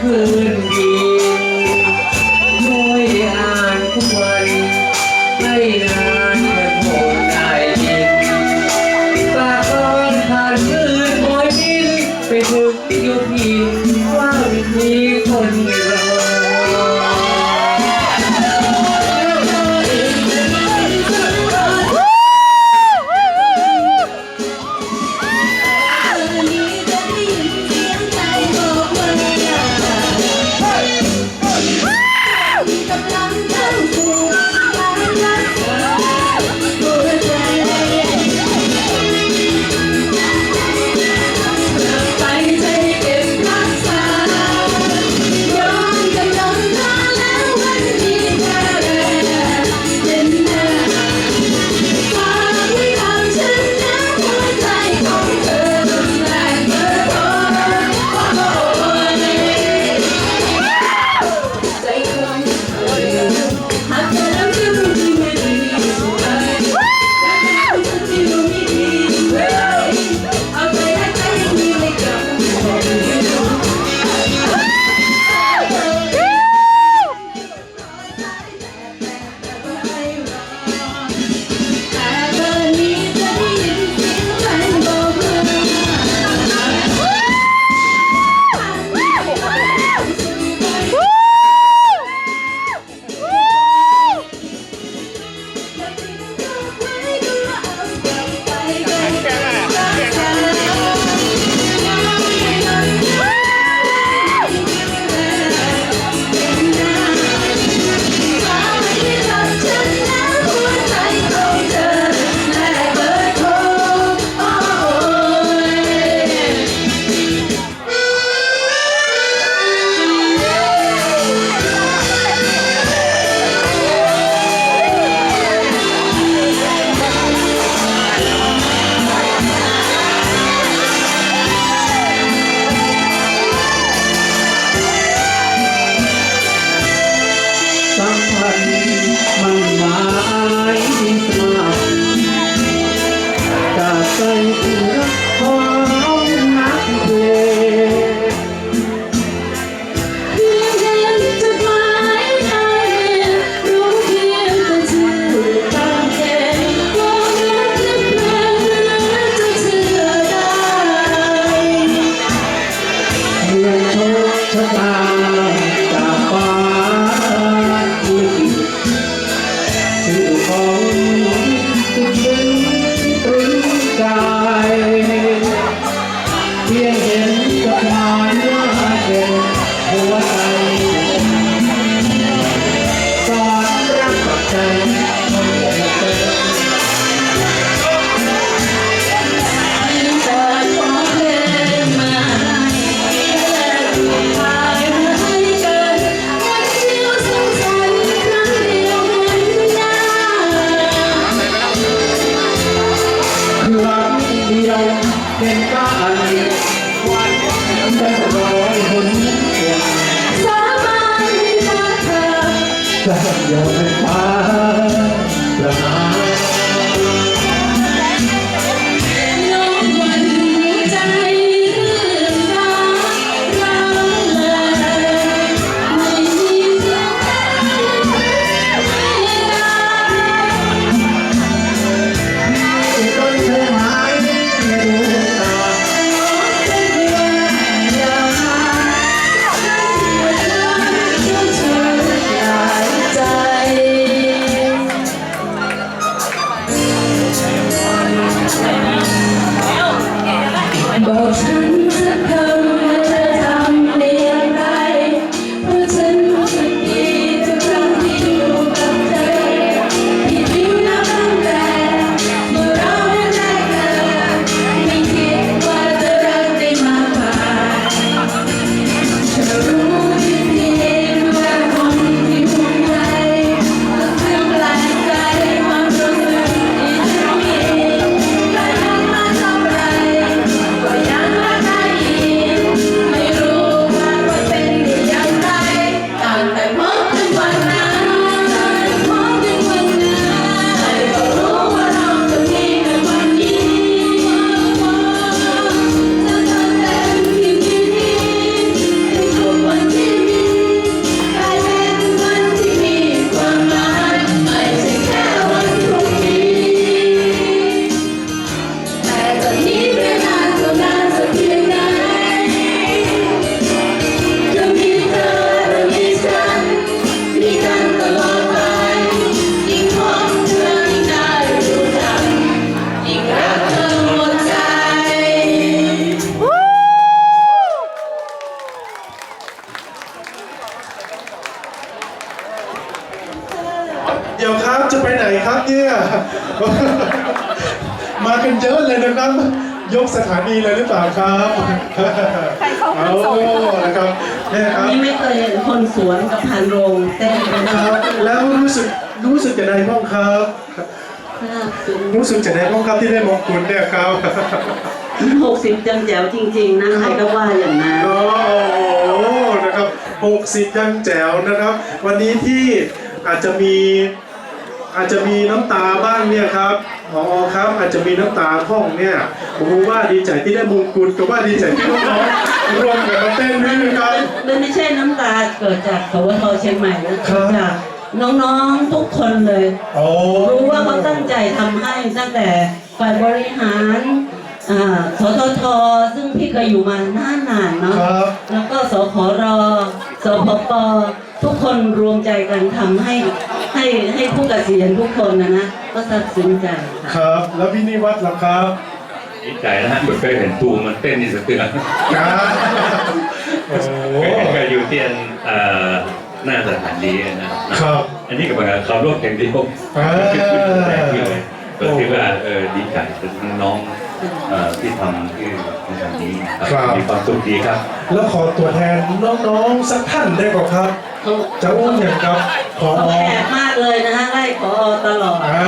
คืน แต่ยอมฟ้าประหาร มากันเยอะเลยนะครับ ยกสถานีเลยหรือเปล่าครับใครเข้าคนส่งนะครับเนี่ยครับ นี่ไม่เคยเห็นคนสวนกับพันโรงเต้นเลยคนะรับแล้วรู้สึกรู้สึกจะได้พ้องครับ รู้สึกจะได้พ้องครับที่ได้มงกุฎเนี่ยครับหกสิบจังแจ๋วจริง ๆนะใครก็ว่าอย่างนั้น โอ้โหนะครับ60ยังแจ๋วนะครับ วันนี้ที่อาจจะมี อาจจะมีน้ำตาบ้างเนี่ยครับพอครับอาจจะมีน้ำตาพ่องเนี่ยผมว่าดีใจที่ได้มงกุฎกับว่าดีใจที่น้องๆร่วมกันมาเต้นด้วยนะครับมันไม่ใช่น้ำตาเกิดจากสวทเชียงใหม่นะครัเกิบดจากน้องๆทุกคนเลยโอ้รู้ว่าเขาตั้งใจทำให้ตั้งแต่ฝ่ายบริหารอ่าสททซึ่งพี่เคยอยู่มานานนานๆเนาะครับแล้วก็สขรสพปทุกคนรวมใจกันทำให้ ให้ให้ผู้เกษียณทุกคนนะนะก็ซาบซึ้งใจค่ะครับ แล้วพี่นิวัฒน์ล่ะครับดีใจนะฮะเคยเห็นตูมันเต้นนี่สะเทือนครับโอ้โห เคยอยู่เตียนเอ่อหน้าสถานีนะครับอันนี้ก็เหมือนกับเขาร่วมเพลงเดียวอ่า แต่ที่เลยก็คิดว่าเออดีใจเป็นน้องๆ เอ่อที่ทำที่ในทางนี้ครับ มีความสุขดีครับ แล้วขอตัวแทนน้องๆสักท่านได้ก่อนครับเขาจะอุ้มอย่างครับขอเขาแอบมากเลยนะฮะไล่ขอตลอด อ่า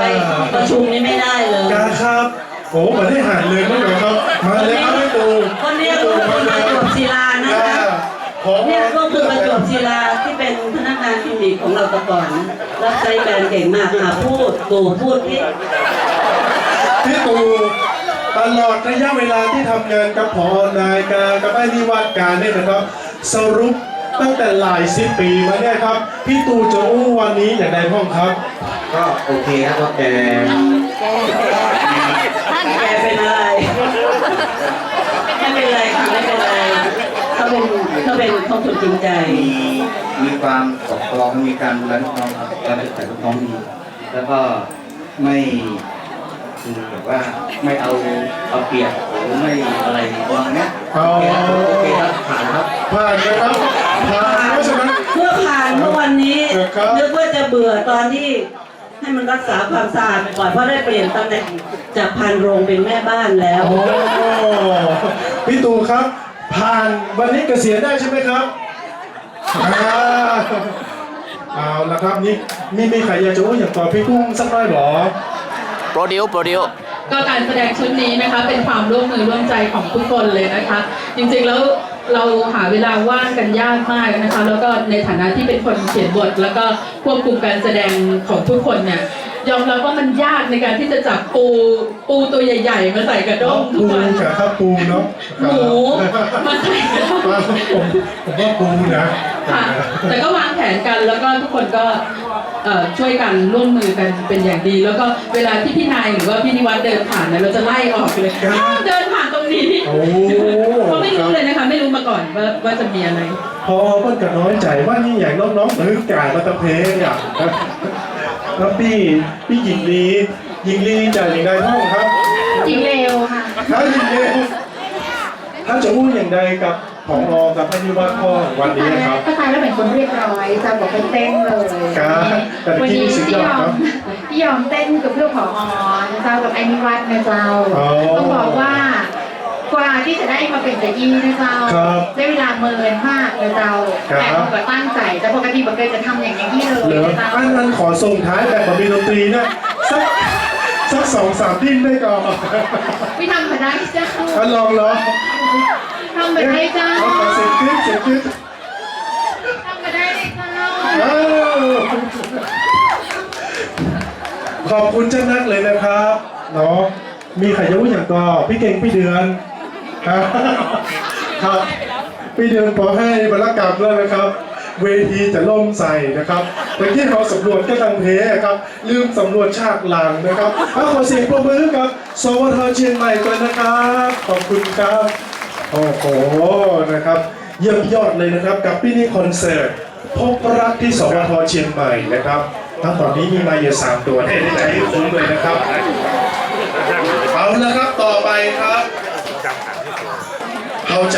ไปห้องประชุมนี่ไม่ได้เลย การครับ โอ้มาได้หันเลยมั้งเหรอครับ มาเลยครับให้ตูคนนี้ก็คือประจวบศิลานะอ่าคะ ขอเนี่ยก็คือประจวบศิลาที่เป็นพนักงานคลินิกของเราแต่ก่อนนะรับใช้แบรนด์เก่งมากค่ะพูดตู่พูดที่พี่ตู ตลอดระยะเวลาที่ทำงานกับพอนายกากับไอ้นิวัฒน์การเนี่ยนะครับ สรุปตั้งแต่หลายสิบปีมาเนี่ยครับ พี่ตูจะอู้วันนี้อย่างไรบ้างครับ ก็โอเคครับก็แกแกเป็นอะไรไม่เป็นไรค่ะไม่เป็นไรเขาเป็นเขาเป็นของคนจริงใจ มีมีความปกครองมีการดูแลลูกน้องครับการจัดการลูกน้องดีแล้วก็ไม่ คือแบบว่าไม่เอาเอาเปรียบหรือไม่อะไรประมาณเนี้ยอ๋อ โอเคครับผ่านครับ ผ่านนะครับผ่านเพราะฉะนั้นเมื่อผ่านเมื่อวันนี้ครับ นึกว่าจะเบื่อตอนที่ให้มันรักษาความสะอาดไปก่อนเพราะได้เปลี่ยนตำแหน่งจากพันโรงเป็นแม่บ้านแล้ว โอ้พี่ตู่ครับ ผ่านวันนี้เกษียณได้ใช่ไหมครับอ่าเอาละครับนี่มีมีใครอยากจะพูดอย่างต่อพี่กุ้งสักหน่อยหรอ โปรดิวโปรดิวก็การแสดงชุดนี้นะคะเป็นความร่วมมือร่วมใจของทุกคนเลยนะคะ จริงๆแล้วเราหาเวลาว่างกันยากมากนะคะ แล้วก็ในฐานะที่เป็นคนเขียนบท แล้วก็ควบคุมการแสดงของทุกคนเนี่ยยอมรับว่ามันยากในการที่จะจับปูปูตัวใหญ่ ๆ มาใส่กระด้งทุปูกวันกับข้าวปูเนาะหมูมาใส่กระด้งผมผมว่าปูนะ ค่ะ แต่ก็วางแผนกันแล้วก็ทุกคนก็เอ่อช่วยกันร่วมมือกันเป็นอย่างดี แล้วก็เวลาที่พี่นายหรือว่าพี่นิวัฒน์เดินผ่านเนี่ยเราจะไล่ออกเลยห้ามเดินผ่านตรงนี้โอ้เพราะไม่รู้เลยนะคะ ไม่รู้มาก่อนว่าว่าจะมีอะไร พอเพิ่นก็น้อยใจว่านี่อย่างน้องๆหรือกายมาตะเพอะแล้วพี่พี่หญิงลีหญิงลีจากอย่างใดห้องครับ จริงเร็วค่ะ ถ้าหญิงลีถ้าจะพูดอย่างใดกับ ของอกับพนิวัฒน์พ่อวันนี้นะครับก็ตายแล้วเป็นคนเรียบร้อยจะบอกเป็นเต้นเลยครับแต่เมื่อวันกี้นี้สุดที่ยยอดอครัมบที่ยอมเต้นกับเพื่อนผอนะเจ้ากับไอ้นิวัฒน์นะเจ้าอ๋อต้องบอกว่ากว่าที่จะได้มาเป็นแต่ยีนะเจ้าครับได้เวลาเมินมากเลยเจ้าครับแต่ผมก็ตั้งใจแต่ปกติผมเคยจะทำอย่างนี้เลยเหลือนะเจ้าอันนั้นขอส่งท้ายแบบมีดนตรีนะสักสักสองสามดิ้นได้ก่อนไม่ทำมาได้เจ้าอะลองลอง ทำมาได้เจ้าเอาขอเสียงคลิปเสียงคลิปทำมาได้เลยเจ้าอ้าวขอบคุณเจ้านักเลยนะครับเนาะมีใครจะพูดอย่างก็พี่เก่งพี่เดือนครับครับพี่เดือนขอให้บรรกรรมแล้วนะครับ เวทีจะล่มใส่นะครับแต่ที่เราสำรวจก็ทางเพครับ ลืมสำรวจฉากหลังนะครับเอาขอเสียงปรบมือกับสวทเชียงใหม่ก่อนนะครับ ขอบคุณครับ โอ้โหนะครับเยี่ยมยอดเลยนะครับกับพี่นี่คอนเสิร์ตพบรักที่สวทเชียงใหม่นะครับทั้งตอนนี้มีมาเยอะสามตัวให้ได้ใจให้คุ้มเลยนะครับเอาละครับต่อไปครับเขาจะ